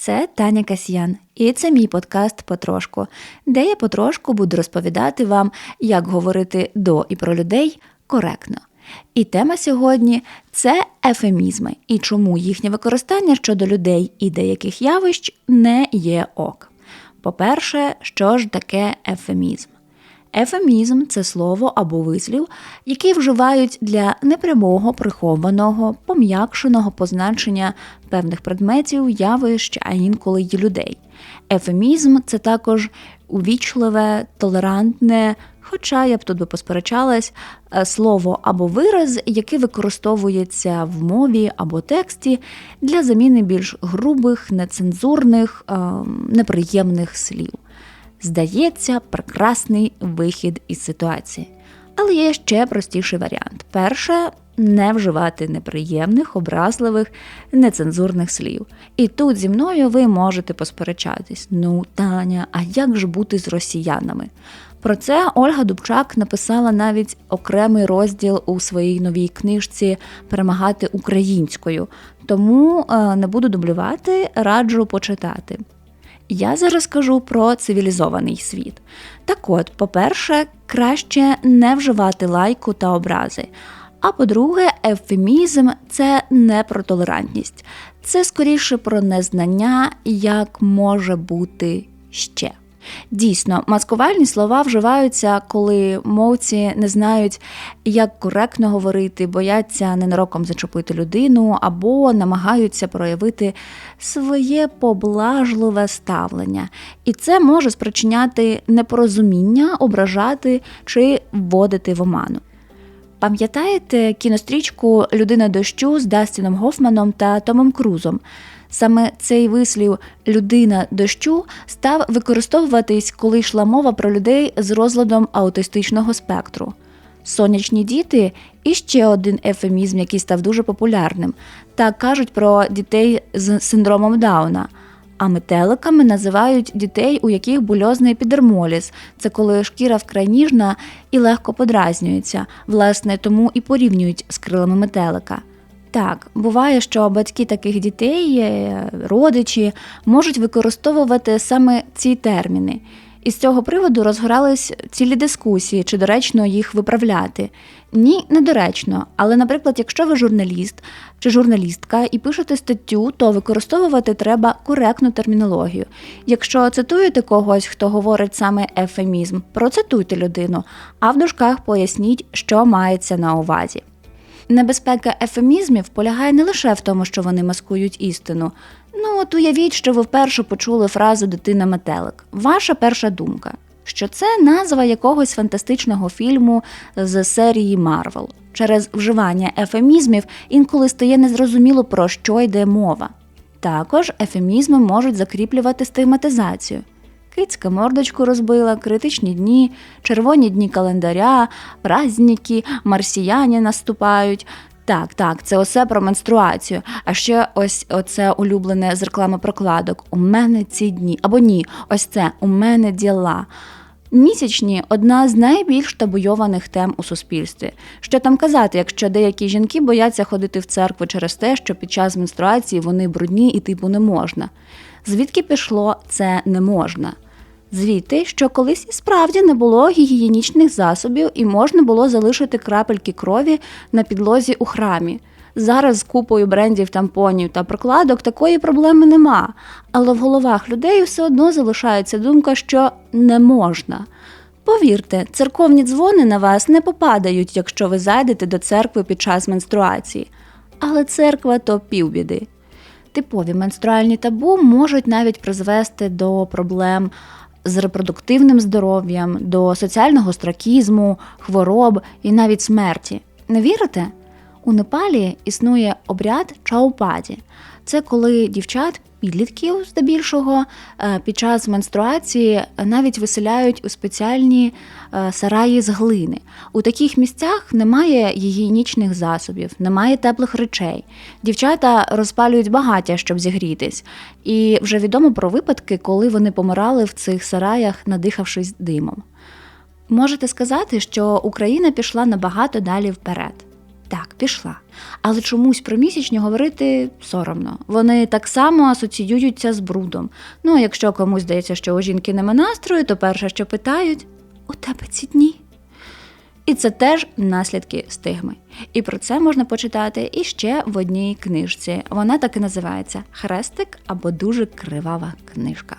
Це Таня Касьян, і це мій подкаст Потрошку, де я потрошку буду розповідати вам, як говорити до і про людей коректно. І тема сьогодні це ефемізми і чому їхнє використання щодо людей і деяких явищ не є ок. По-перше, що ж таке ефемізм? Ефемізм це слово або вислів, який вживають для непрямого, прихованого, пом'якшеного позначення певних предметів, явищ, а інколи й людей. Ефемізм це також увічливе, толерантне, хоча я б тут би посперечалась, е, слово або вираз, який використовується в мові або тексті для заміни більш грубих, нецензурних, ем, неприємних слів. Здається, прекрасний вихід із ситуації. Але є ще простіший варіант. Перше не вживати неприємних, образливих, нецензурних слів. І тут зі мною ви можете посперечатись: ну, Таня, а як ж бути з росіянами? Про це Ольга Дубчак написала навіть окремий розділ у своїй новій книжці Перемагати українською. Тому е, не буду дублювати, раджу почитати. Я зараз кажу про цивілізований світ. Так от, по-перше, краще не вживати лайку та образи. А по-друге, ефемізм це не про толерантність, це скоріше про незнання, як може бути ще. Дійсно, маскувальні слова вживаються, коли мовці не знають, як коректно говорити, бояться ненароком зачепити людину або намагаються проявити своє поблажливе ставлення. І це може спричиняти непорозуміння, ображати чи вводити в оману. Пам'ятаєте кінострічку Людина дощу з Дастіном Гофманом та Томом Крузом? Саме цей вислів людина дощу став використовуватись, коли йшла мова про людей з розладом аутистичного спектру. Сонячні діти і ще один ефемізм, який став дуже популярним. Так кажуть про дітей з синдромом Дауна. А метеликами називають дітей, у яких бульозний епідермоліз. Це коли шкіра вкрай ніжна і легко подразнюється, власне, тому і порівнюють з крилами метелика. Так, буває, що батьки таких дітей, е, родичі можуть використовувати саме ці терміни. І з цього приводу розгорались цілі дискусії, чи доречно їх виправляти. Ні, недоречно. Але, наприклад, якщо ви журналіст чи журналістка і пишете статтю, то використовувати треба коректну термінологію. Якщо цитуєте когось, хто говорить саме ефемізм, процитуйте людину, а в дужках поясніть, що мається на увазі. Небезпека ефемізмів полягає не лише в тому, що вони маскують істину. Ну, от уявіть, що ви вперше почули фразу дитина метелик. Ваша перша думка, що це назва якогось фантастичного фільму з серії Марвел. Через вживання ефемізмів інколи стає незрозуміло, про що йде мова. Також ефемізми можуть закріплювати стигматизацію. Кицька мордочку розбила, критичні дні, червоні дні календаря, праздники, марсіяні наступають. Так, так, це усе про менструацію. А ще ось оце улюблене з реклами прокладок. У мене ці дні. Або ні, ось це у мене діла. Місячні одна з найбільш табуйованих тем у суспільстві. Що там казати, якщо деякі жінки бояться ходити в церкву через те, що під час менструації вони брудні і типу не можна. Звідки пішло це не можна? Звідти, що колись і справді не було гігієнічних засобів і можна було залишити крапельки крові на підлозі у храмі. Зараз з купою брендів тампонів та прокладок такої проблеми нема, але в головах людей все одно залишається думка, що не можна. Повірте, церковні дзвони на вас не попадають, якщо ви зайдете до церкви під час менструації. Але церква то півбіди. Типові менструальні табу можуть навіть призвести до проблем з репродуктивним здоров'ям, до соціального стракізму, хвороб і навіть смерті. Не вірите? У Непалі існує обряд чаупаді. Це коли дівчат, підлітків здебільшого, е, під час менструації навіть виселяють у спеціальні е, сараї з глини. У таких місцях немає гігієнічних засобів, немає теплих речей. Дівчата розпалюють багаття, щоб зігрітись. І вже відомо про випадки, коли вони помирали в цих сараях, надихавшись димом. Можете сказати, що Україна пішла набагато далі вперед. Так, пішла. Але чомусь про місячні говорити соромно. Вони так само асоціюються з брудом. Ну, а якщо комусь здається, що у жінки нема настрою, то перше, що питають у тебе ці дні. І це теж наслідки стигми. І про це можна почитати іще в одній книжці. Вона так і називається Хрестик або дуже кривава книжка.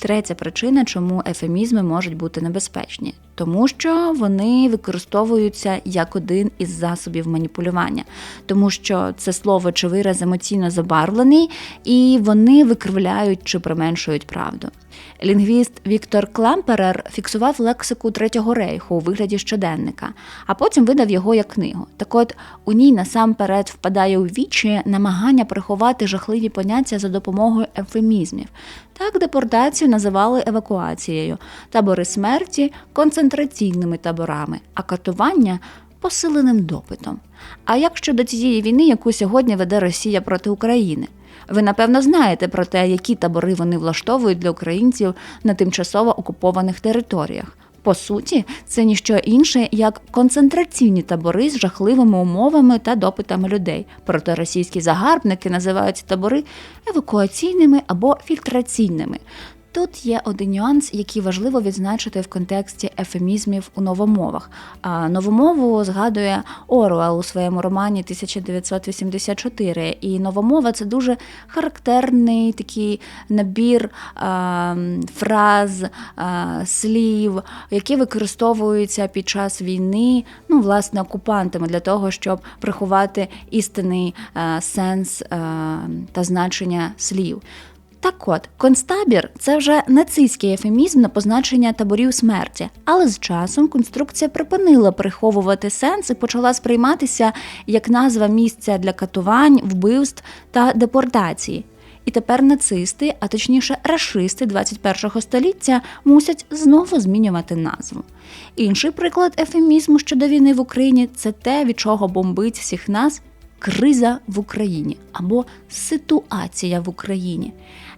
Третя причина, чому ефемізми можуть бути небезпечні, тому що вони використовуються як один із засобів маніпулювання, тому що це слово чи вираз емоційно забарвлений, і вони викривляють чи применшують правду. Лінгвіст Віктор Клемперер фіксував лексику Третього рейху у вигляді щоденника, а потім видав його як книгу. Так от у ній насамперед впадає у вічі намагання приховати жахливі поняття за допомогою ефемізмів. Так депортацію називали евакуацією, табори смерті концентраційними таборами, а катування посиленим допитом. А як щодо цієї війни, яку сьогодні веде Росія проти України? Ви напевно знаєте про те, які табори вони влаштовують для українців на тимчасово окупованих територіях. По суті, це ніщо інше, як концентраційні табори з жахливими умовами та допитами людей. Проте російські загарбники називають табори евакуаційними або фільтраційними. Тут є один нюанс, який важливо відзначити в контексті ефемізмів у новомовах. А новомову згадує Оруел у своєму романі 1984. І новомова це дуже характерний такий набір а, фраз, а, слів, які використовуються під час війни, ну, власне, окупантами для того, щоб приховати істинний а, сенс а, та значення слів. Так от, концтабір це вже нацистський ефемізм на позначення таборів смерті, але з часом конструкція припинила приховувати сенс і почала сприйматися як назва місця для катувань, вбивств та депортації. І тепер нацисти, а точніше рашисти 21-го століття, мусять знову змінювати назву. Інший приклад ефемізму щодо війни в Україні це те, від чого бомбить всіх нас криза в Україні або ситуація в Україні.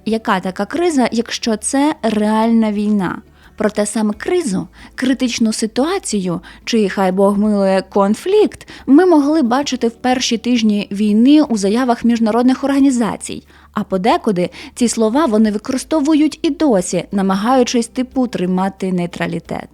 Яка така криза, якщо це реальна війна? Проте саме кризу, критичну ситуацію, чи хай Бог милує конфлікт, ми могли бачити в перші тижні війни у заявах міжнародних організацій. А подекуди ці слова вони використовують і досі, намагаючись типу тримати нейтралітет.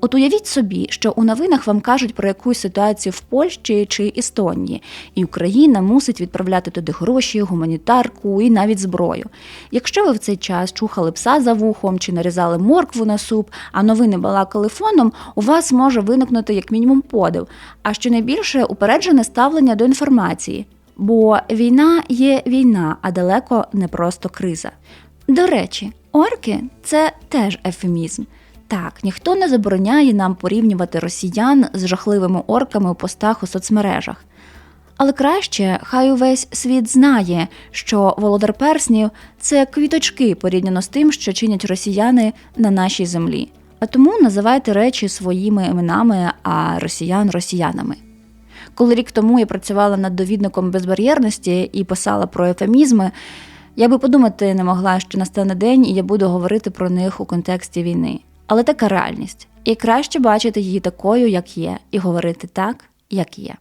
От уявіть собі, що у новинах вам кажуть про якусь ситуацію в Польщі чи Естонії, і Україна мусить відправляти туди гроші, гуманітарку і навіть зброю. Якщо ви в цей час чухали пса за вухом чи нарізали моркву на суп, а новини балакали фоном, у вас може виникнути як мінімум подив, а що найбільше упереджене ставлення до інформації. Бо війна є війна, а далеко не просто криза. До речі, орки це теж ефемізм. Так, ніхто не забороняє нам порівнювати росіян з жахливими орками у постах у соцмережах. Але краще, хай увесь світ знає, що володар перснів це квіточки порівняно з тим, що чинять росіяни на нашій землі. А тому називайте речі своїми іменами, а росіян росіянами. Коли рік тому я працювала над довідником безбар'єрності і писала про ефемізми, я би подумати не могла, що настане день, і я буду говорити про них у контексті війни. Але така реальність. І краще бачити її такою, як є, і говорити так, як є.